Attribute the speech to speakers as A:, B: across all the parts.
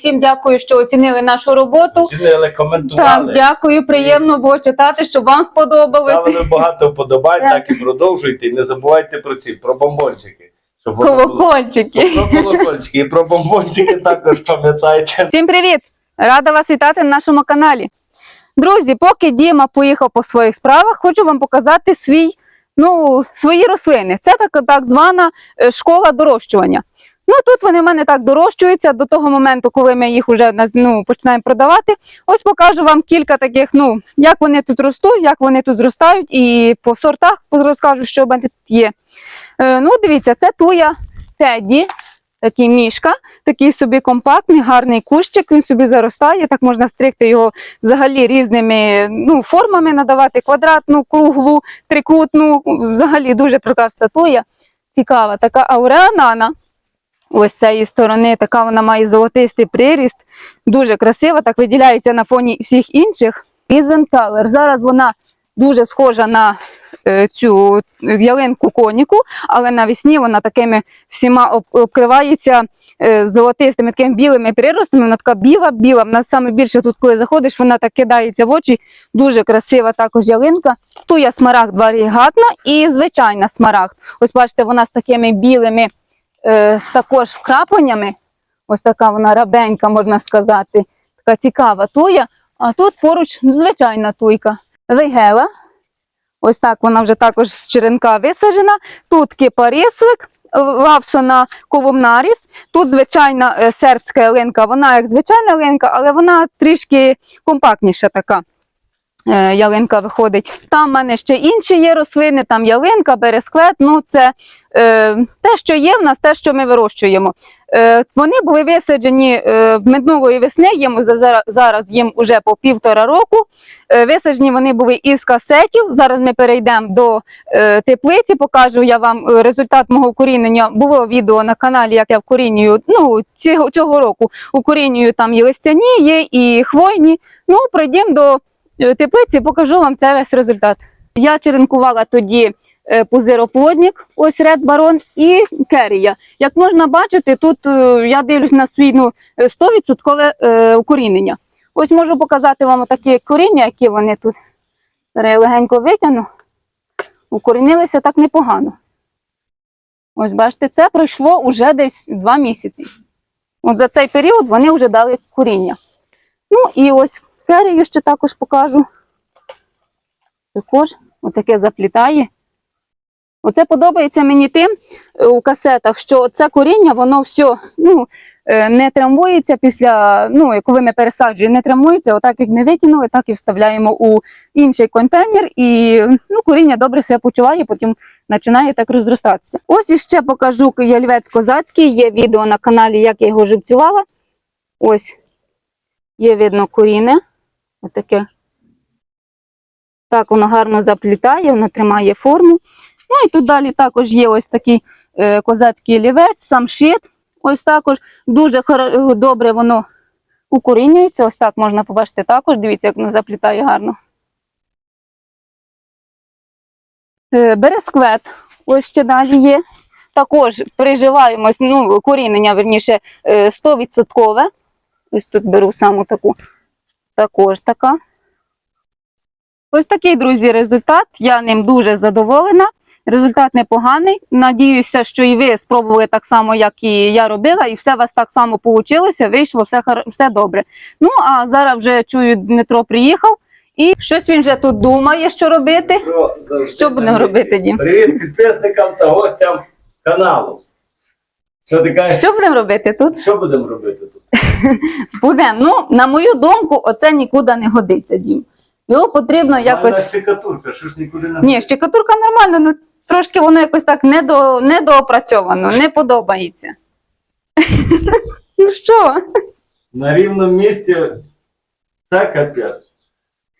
A: всім дякую, що оцінили нашу роботу.
B: Оцінили,
A: Так, дякую, приємно було читати, щоб вам сподобалося.
B: Ставили багато вподобань,
A: Так.
B: так і продовжуйте. І не забувайте про ці, про бомбончики. Щоб воно було-
A: Колокольчики.
B: Про колокольчики і про бомбончики також пам'ятайте.
A: Всім привіт! Рада вас вітати на нашому каналі. Друзі, поки Діма поїхав по своїх справах, хочу вам показати свій, ну, свої рослини. Це так, так звана е, школа дорощування. Ну, тут вони в мене так дорощуються до того моменту, коли ми їх вже ну, починаємо продавати. Ось покажу вам кілька таких, ну, як вони тут ростуть, як вони тут зростають, і по сортах розкажу, що в мене тут є. Е, ну, дивіться, це туя Тедді, такий мішка такий собі компактний, гарний кущик. Він собі заростає. Так можна стригти його взагалі різними ну, формами, надавати квадратну, круглу, трикутну. Взагалі дуже прекрасна туя. Цікава така ауреанана. Ось з цієї сторони, така вона має золотистий приріст, дуже красива, так виділяється на фоні всіх інших. І зенталер. Зараз вона дуже схожа на е, цю ялинку коніку, але навесні вона такими всіма обкривається е, золотистими такими білими приростами. Вона така біла, біла. Вона саме більше тут, коли заходиш, вона так кидається в очі. Дуже красива також ялинка. Туя смарагд варігатна і звичайна смарагд. Ось бачите, вона з такими білими е, також вкрапленнями. Ось така вона рабенька, можна сказати. Така цікава туя. А тут поруч ну, звичайна туйка. Вейгела. Ось так вона вже також з черенка висаджена. Тут кипарислик, лавсона колумнаріс. Тут звичайна е, сербська ялинка, вона як звичайна ялинка, але вона трішки компактніша така. Е, Ялинка виходить. Там в мене ще інші є рослини, там ялинка, бересклет. Ну, це е, те, що є в нас, те, що ми вирощуємо. Е, вони були висаджені е, минулої весни, їм зараз, їм уже по півтора року. Е, Висаджені вони були із касетів. Зараз ми перейдемо до е, теплиці. Покажу я вам е, результат мого корінення. Було відео на каналі, як я вкорінюю. Ну цього, цього року укорінюю там і листяні, є і хвойні. Ну пройдемо до теплиці, покажу вам цей весь результат. Я черенкувала тоді е, пузироплодник, ось Ред Барон і Керія. Як можна бачити, тут е, я дивлюсь на свій ну, е, 100% е, укорінення. Ось можу показати вам такі коріння, які вони тут. Я легенько витягну. Укорінилися так непогано. Ось бачите, це пройшло уже десь два місяці. От за цей період вони вже дали коріння. Ну і ось керію ще також покажу. Також отаке заплітає. Оце подобається мені тим е, у касетах, що це коріння, воно все ну, е, не травмується після, ну, коли ми пересаджуємо, не травмується, отак як ми викинули, так і вставляємо у інший контейнер, і ну, коріння добре себе почуває, потім починає так розростатися. Ось іще покажу ялівець козацький, є відео на каналі, як я його живцювала. Ось є видно коріння. Отаке. Так, воно гарно заплітає, воно тримає форму. Ну і тут далі також є ось такий е, козацький лівець, самшит. Ось також дуже добре воно укорінюється. Ось так можна побачити також. Дивіться, як воно заплітає гарно. Е, бересквет, ось ще далі є. Також приживаємось, ну, корінення, верніше, е, 100%. Ось тут беру саму таку. Також така. Ось такий, друзі, результат. Я ним дуже задоволена. Результат непоганий. Надіюся, що і ви спробували так само, як і я робила, і все у вас так само вийшло, вийшло все, все добре. Ну, а зараз вже чую, Дмитро приїхав, і щось він вже тут думає, що робити. Що будемо робити, Дім?
B: Привіт підписникам та гостям каналу. Що ти кажеш?
A: Що будемо робити тут?
B: Що будемо робити тут?
A: Будемо. Ну, на мою думку, оце нікуди не годиться, Дім. Його потрібно
B: Якось... щекатурка, що ж нікуди не
A: Ні, щекатурка нормальна, ну трошки воно якось так недо, недоопрацьовано, не подобається. Ну що?
B: на рівному місці. Це капець.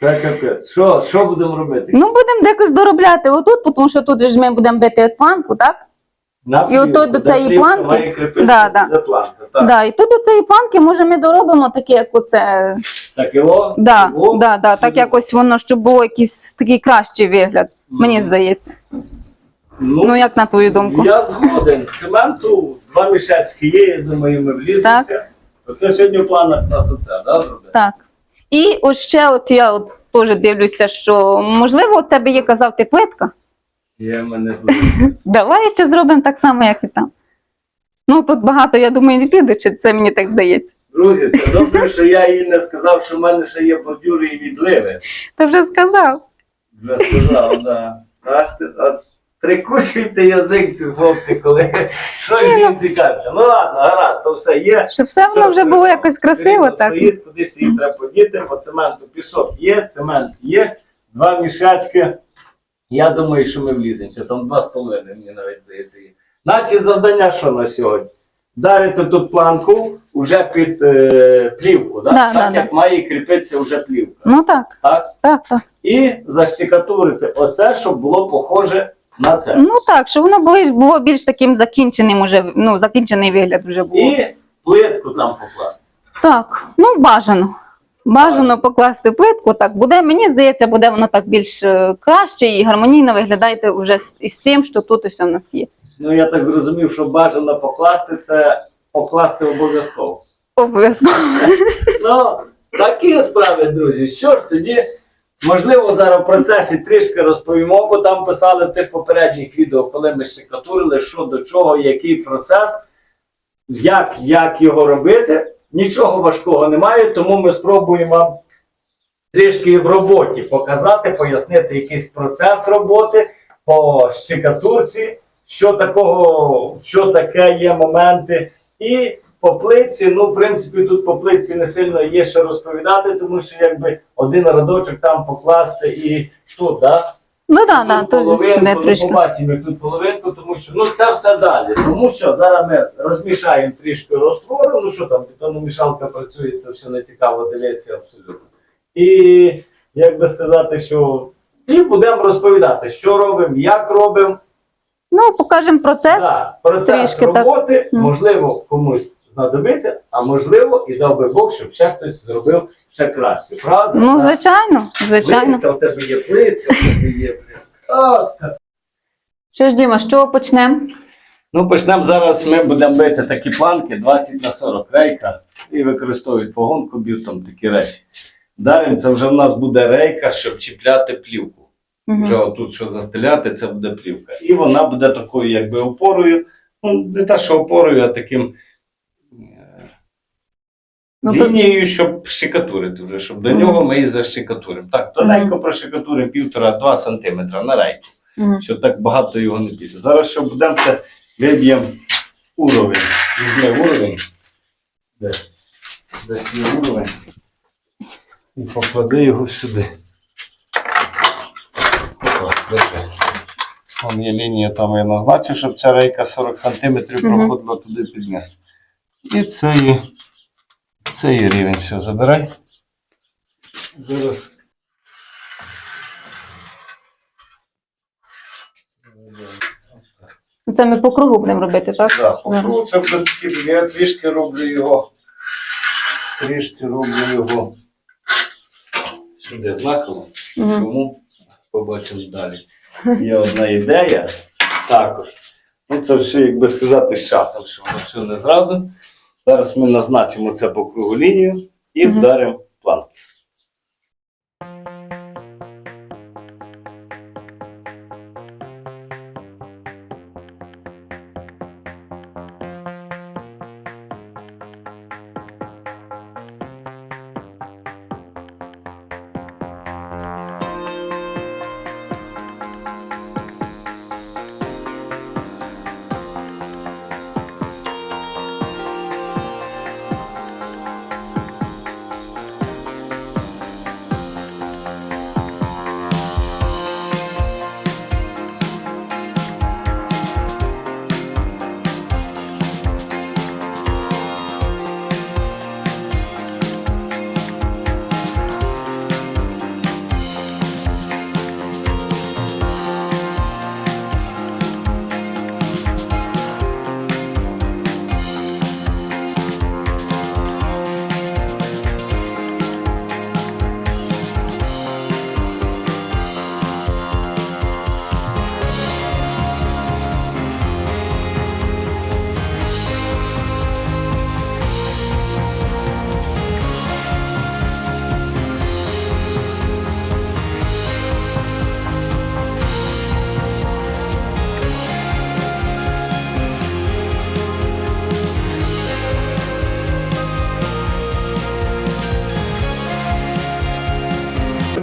B: Це капець. Що, що будемо робити?
A: Ну, будемо якось доробляти отут, тому що тут же ж ми будемо бити планку, так? І
B: плівку,
A: до цієї планки. Да, да.
B: планка. Так,
A: Да, і тут до цієї планки, може, ми доробимо таке, як оце.
B: так його.
A: Да,
B: його.
A: да, да, так якось воно, щоб було якийсь такий кращий вигляд, мені здається.
B: Ну,
A: Ну, як на твою думку?
B: Я згоден. Цементу два мішечки є, я думаю, ми вліземося. Оце сьогодні в планах у нас оце, да, зробити?
A: Так. І ось ще, от я от теж дивлюся, що можливо, у тебе є казав ти плитка.
B: Є в мене дуже.
A: Давай ще зробимо так само, як і там. Ну тут багато, я думаю, не піде, чи це мені так здається.
B: Друзі, це добре, що я їй не сказав, що в мене ще є бордюри і відливи.
A: Ти вже сказав.
B: Вже сказав, да. Аж ти, а, Трикусуйте язик ці хлопці, коли щось жінці кажете. Ну ладно, гаразд, то все є.
A: Щоб все воно вже було якось красиво,
B: Потрібно
A: так.
B: Стоїть, кудись їх треба подіти, по цементу пісок є, цемент є, два мішечки. Я думаю, що ми вліземося. Там два з половиною, мені навіть здається. Наші завдання що на сьогодні? Дарити тут планку вже під е, плівку, да?
A: Да,
B: так
A: да,
B: як має кріпитися вже плівка.
A: Ну так,
B: Так?
A: так, так.
B: І заштикатурити оце, щоб було похоже на це.
A: Ну так, щоб воно було, було більш таким закінченим, уже, ну, закінчений вигляд вже було.
B: І плитку там покласти.
A: Так, ну бажано. Бажано покласти плитку. Так буде, мені здається, буде воно так більш е, краще і гармонійно виглядає вже із цим, що тут усе в нас є.
B: Ну я так зрозумів, що бажано покласти це покласти обов'язково.
A: Обов'язково.
B: Ну, такі справи, друзі. Що ж тоді, можливо, зараз в процесі трішки розповімо, бо там писали в тих попередніх відео, коли ми штукатурили, що до чого, який процес, як, як його робити. Нічого важкого немає, тому ми спробуємо вам трішки в роботі показати, пояснити якийсь процес роботи по щикатурці, що такого, що таке є моменти. І по плитці, ну, в принципі, тут по плитці не сильно є що розповідати, тому що якби один радочок там покласти і тут, да?
A: Ну так, да,
B: тут
A: да, не
B: половинку, ну,
A: трішки.
B: побачимо як тут половинку, тому що ну це все далі. Тому що зараз ми розмішаємо трішки розтвору, ну що там, бетономішалка працює, це все не цікаво дивитися абсолютно. І як би сказати, що і будемо розповідати, що робимо, як робимо.
A: Ну, покажемо процес.
B: Да, процес
A: трішки
B: роботи,
A: Мгм.
B: можливо, комусь знадобиться, а можливо, і дав би Бог, щоб ще хтось зробив ще краще. Правда?
A: Ну, звичайно, звичайно.
B: Плитка, в тебе є плитка, в тебе є плитка.
A: Що ж, Діма, з чого почнемо?
B: Ну, почнемо зараз. Ми будемо бити такі планки 20 на 40 рейка і використовують вагонку, б'ють там такі речі. Далі це вже в нас буде рейка, щоб чіпляти плівку. Вже
A: Угу.
B: отут, що застеляти, це буде плівка. І вона буде такою, якби опорою. Ну, не те, що опорою, а таким
A: Ну,
B: лінією, щоб щикатурити вже, щоб до нього ми і защикатуримо. Так, тоненько прошикатуримо півтора-два сантиметра на рейку.
A: Мгм.
B: що так багато його не піде. Зараз що будемо, це виб'ємо уровень. Візьми уровень. Десь. Десь є уровень. І поклади його сюди. О. Вон є лінія, там я назначив, щоб ця рейка 40 см проходила туди під низ. І це є, це є рівень. Все, забирай. Зараз.
A: Це ми по кругу будемо робити, так?
B: Так,
A: Зараз.
B: ну, це буде такі, я трішки роблю його. Трішки роблю його сюди знаково.
A: Мгм.
B: Чому? Побачимо далі. Є одна ідея також. Ну, це все, як би сказати, з часом, що воно все не зразу. Зараз ми назначимо це по кругу лінію і вдаримо планки.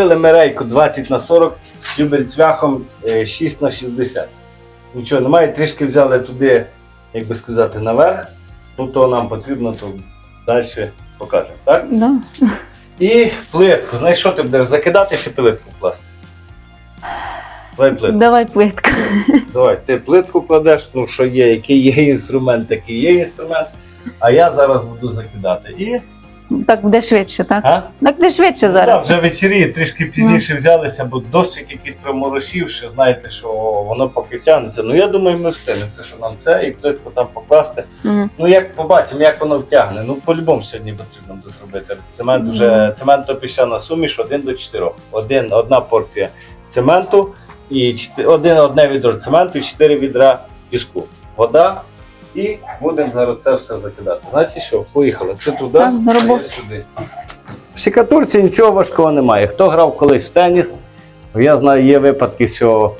B: Робили ми рейку 20 на 40, любель цвяхом е, 6 на 60. Нічого немає, трішки взяли туди, як би сказати, наверх. Ну то нам потрібно, то далі покажемо. Так?
A: Да.
B: І плитку. Знаєш, що ти будеш закидати чи плитку класти? Давай плитку.
A: Давай плитка.
B: Давай, ти плитку кладеш, ну що є, який є інструмент, такий є інструмент. А я зараз буду закидати. І.
A: Так буде швидше, так?
B: А?
A: Так буде швидше
B: Так,
A: зараз.
B: вже вечері трішки пізніше взялися, бо дощик якийсь проморосів, що знаєте, що воно поки тягнеться. Ну я думаю, ми встигнемо, те, що нам це, і плитку там покласти.
A: Мгм.
B: Ну як побачимо, як воно втягне. Ну по-любому сьогодні потрібно буде зробити. Цемент
A: Мгм.
B: вже цементно піщана суміш 1 до 4. Один, одна порція цементу і чти- один, одне відро цементу і 4 відра піску. Вода. І будемо зараз це все закидати. Значить що, поїхали. Ти туди,
A: Так, на
B: а я
A: роботу.
B: сюди. В Сікатурці нічого важкого немає. Хто грав колись в теніс, я знаю, є випадки, що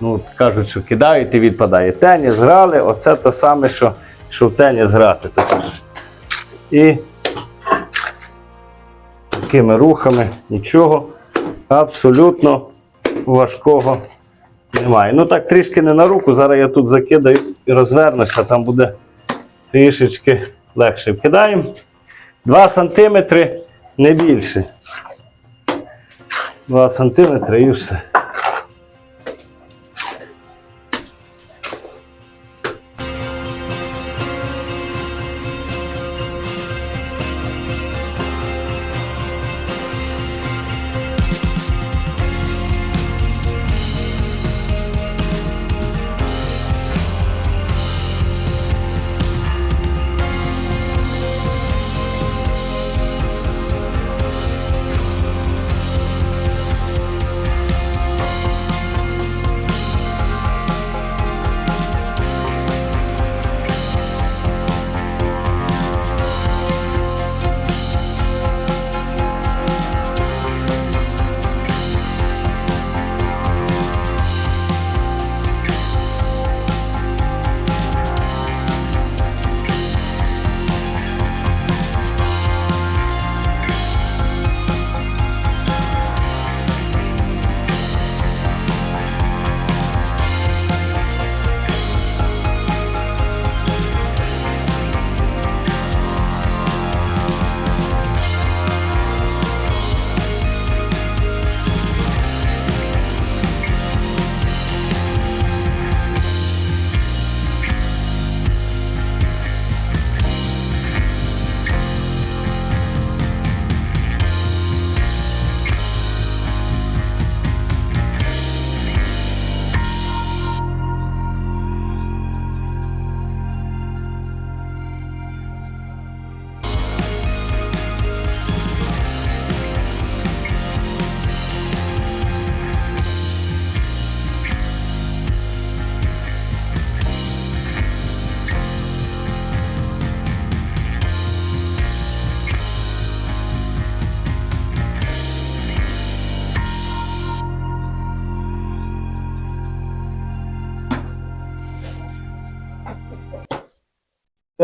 B: ну, кажуть, що кидають і відпадає. Теніс грали, оце те саме, що, що в теніс грати. І такими рухами нічого абсолютно важкого немає. Ну так трішки не на руку, зараз я тут закидаю і розвернуся, там буде трішечки легше. Вкидаємо 2 сантиметри, не більше. 2 сантиметри і все.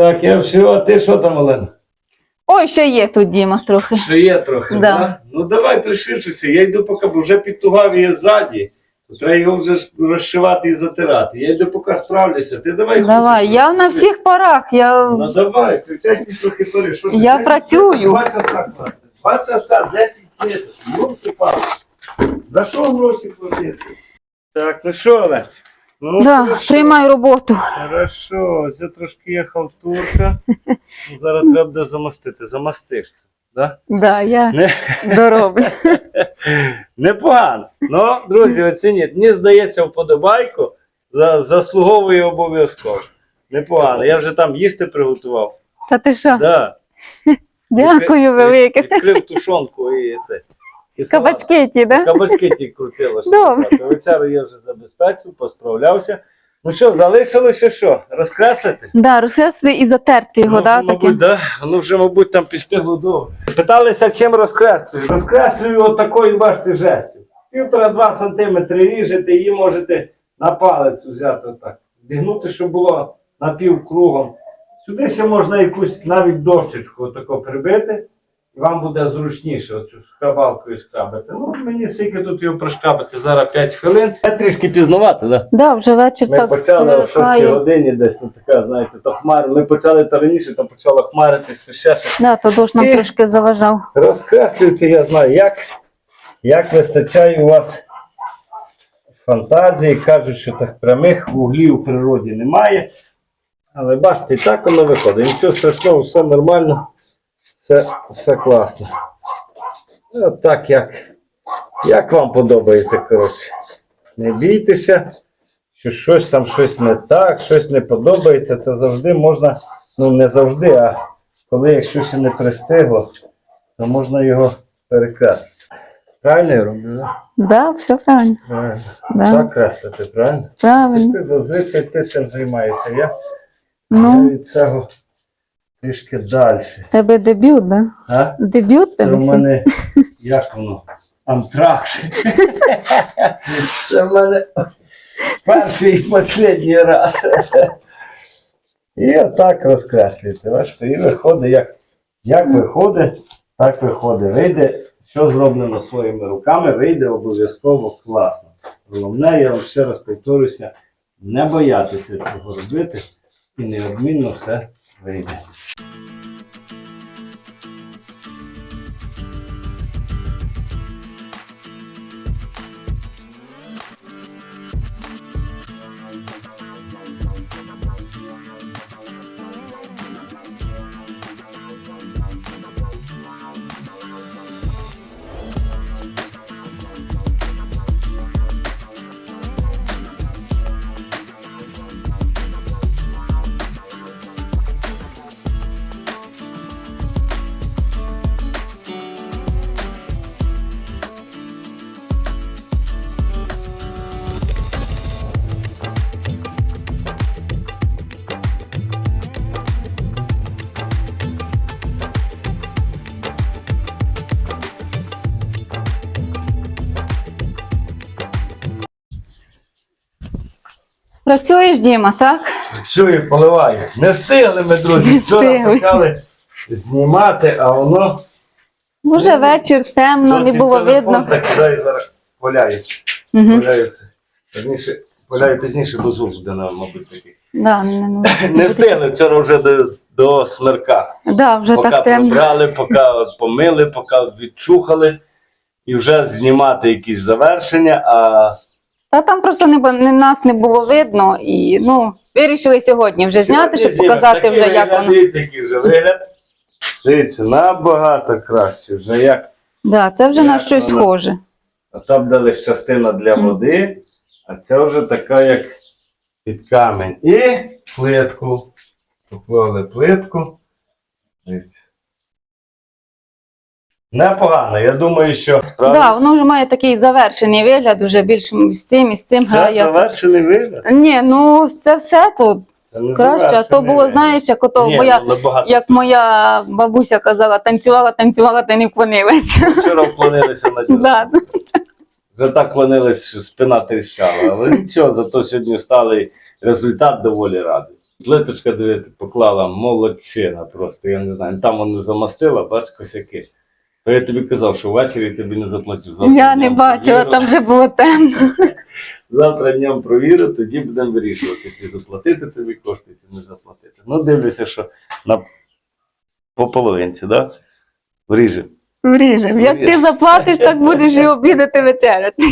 B: Так, я все, а ти що там, Олена?
A: Ой, ще є тут Діма трохи.
B: Ще є трохи,
A: Да.
B: да? Ну давай пришвидшуйся, я йду поки, бо вже підтугав є ззаді. То треба його вже ж розшивати і затирати. Я йду поки справлюся. Ти давай.
A: Давай, я на всіх парах. Я...
B: Ну давай, включай ті трохи пори. Що ти,
A: Я
B: 10
A: працюю.
B: хвилин, Два часа класти. Два часа, 10 хвилин. Йолки палки За що гроші платити? Так, ну що, Олег? Ну,
A: Да,
B: хорошо.
A: приймай роботу.
B: Хорошо, це трошки є халтурка. Ну, Зараз треба буде замастити. Замастишся. Да?
A: Да, я
B: Не,
A: дороблю.
B: непогано. Ну, друзі, оцініть. Мені здається, вподобайку за, заслуговує обов'язково. Непогано. Я вже там їсти приготував.
A: Та ти що?
B: Да.
A: Дякую велике.
B: Відкрив тушонку і це. І салат.
A: Кабачки ті, да?
B: Кабачки ті крутила. що
A: Добре.
B: Вечеру я вже забезпечив, посправлявся. Ну що, залишилося що? Розкреслити?
A: Да, розкреслити і затерти його,
B: Ну,
A: да,
B: вже,
A: таким.
B: мабуть, да. Воно вже, мабуть, там підстигло довго. Питалися, чим розкреслюю. Розкреслюю отакою, бачите, жестю. Півтора-два сантиметри ріжете, її можете на палець взяти отак. Зігнути, щоб було напівкругом. Сюди ще можна якусь навіть дощечку отако прибити. І вам буде зручніше оцю шкрабалкою шкрабити. Ну, мені скільки тут його прошкрабити зараз 5 хвилин. Це трішки пізнувати, так?
A: Да, вже вечір
B: Ми
A: так
B: почали о 6
A: смеркає.
B: годині десь, ну така, знаєте, то хмар. Ми почали то раніше, то почало хмаритись, то ще щось.
A: Да, то дощ нам
B: І-
A: трошки заважав.
B: Розкреслюйте, я знаю, як, як вистачає у вас фантазії. Кажуть, що так прямих вуглів у природі немає. Але бачите, і так воно виходить. Нічого страшного, все нормально, все, все класно. От так, як, як вам подобається, коротше. Не бійтеся, що щось там щось не так, щось не подобається. Це завжди можна, ну не завжди, а коли якщо ще не пристигло, то можна його перекреслити. Правильно я роблю, так?
A: Да, все правильно.
B: Правильно.
A: Да,
B: Так креслити, правильно?
A: правильно.
B: Ти зазвичай ти цим займаєшся. Я, я
A: Ну,
B: від цього трішки далі.
A: тебе дебют, да?
B: А?
A: Дебют
B: Це
A: тебе
B: в мене, як воно, антракт. Це в мене перший і останній раз. І отак розкреслюєте. Бачите, і виходить, як, як виходить, так виходить. Вийде, що зроблено своїми руками, вийде обов'язково класно. Головне, я вам ще раз повторюся, не боятися цього робити, і неодмінно все вийде.
A: Працюєш, Діма, так?
B: Чую, поливаю. Не встигли ми, друзі. Вчора
A: встигли.
B: почали знімати, а воно
A: Уже вечір, темно, не було
B: телефон
A: видно.
B: Так кидаю, зараз поляю.
A: Угу.
B: Поляю це. Пізніше, поляю пізніше, бо звук буде, мабуть, такий.
A: Да, не, ну,
B: Не встигли вчора вже до, до смерка.
A: да, вже
B: Поки
A: так темно.
B: прибрали, поки помили, поки відчухали. І вже знімати якісь завершення, а
A: Та там просто не, не, нас не було видно і ну, вирішили сьогодні вже зняти, щоб
B: Сьогодні
A: показати
B: знімемо.
A: вже,
B: Такий
A: як
B: вигляд,
A: воно.
B: Дивіться, який вже вигляд. Дивіться, набагато краще. Вже як
A: Да, це вже на
B: Як
A: щось
B: воно?
A: схоже.
B: А там дали частина для води, а це вже така, як під камінь. І плитку. Поклали плитку. Дивіться. Непогано. Я думаю, що справді
A: Да, воно вже має такий завершений вигляд, уже більш з цим і з цим
B: це
A: грає.
B: завершений вигляд.
A: Ні, ну це все тут
B: Це не
A: краще. А то
B: завершений
A: було,
B: вигляд.
A: знаєш, як ото
B: Ні,
A: моя,
B: ну, набагато.
A: як моя бабуся казала, танцювала, танцювала, та не вклонилась.
B: Вчора вклонилися на дюску.
A: Да.
B: Вже так вклонились, що спина тріщала. Але нічого, зато сьогодні сталий результат доволі радий. Плиточка, дивіться, поклала молодчина просто. Я не знаю. Там вона замастила, бач, косяки. Я тобі казав, що ввечері тобі не заплатив. Завтра
A: Я не бачила, там вже було темно.
B: Завтра днем провірю, тоді будемо вирішувати, чи заплатити тобі кошти, чи не заплатити. Ну, дивлюся, що на по половинці, так? Да? Вріжемо.
A: Вріжем. Як ти заплатиш, так будеш і обідати вечеряти.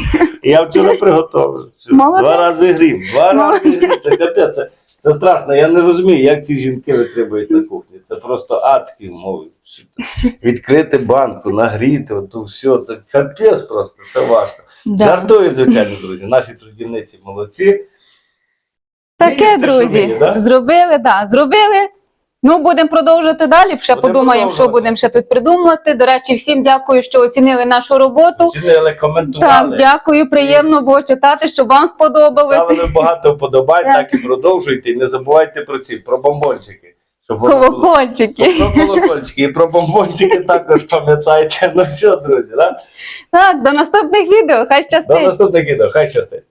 B: Я вчора приготував. Два рази грім. Два рази грім. Це капець. Це, страшно. Я не розумію, як ці жінки витримують на кухні. Це просто адські умови. Відкрити банку, нагріти, ото все. Це капець просто, це важко.
A: Да.
B: Жартую, звичайно, друзі. Наші трудівниці молодці.
A: Таке, друзі,
B: мені, да?
A: зробили, да, зробили. Ну, будемо продовжувати далі. Ще
B: Будемо
A: подумаємо, що будемо ще тут придумувати. До речі, всім дякую, що оцінили нашу роботу.
B: Оцінили,
A: Так, дякую, приємно було читати, щоб вам сподобалося.
B: Ставили багато вподобань,
A: Так.
B: так і продовжуйте. І не забувайте про ці, про бомбончики. Щоб воно було-
A: Колокольчики.
B: Про колокольчики і про бомбончики також пам'ятайте. Ну що, друзі, да?
A: Так, до наступних відео. Хай
B: до
A: щастить.
B: наступних відео. Хай щастить.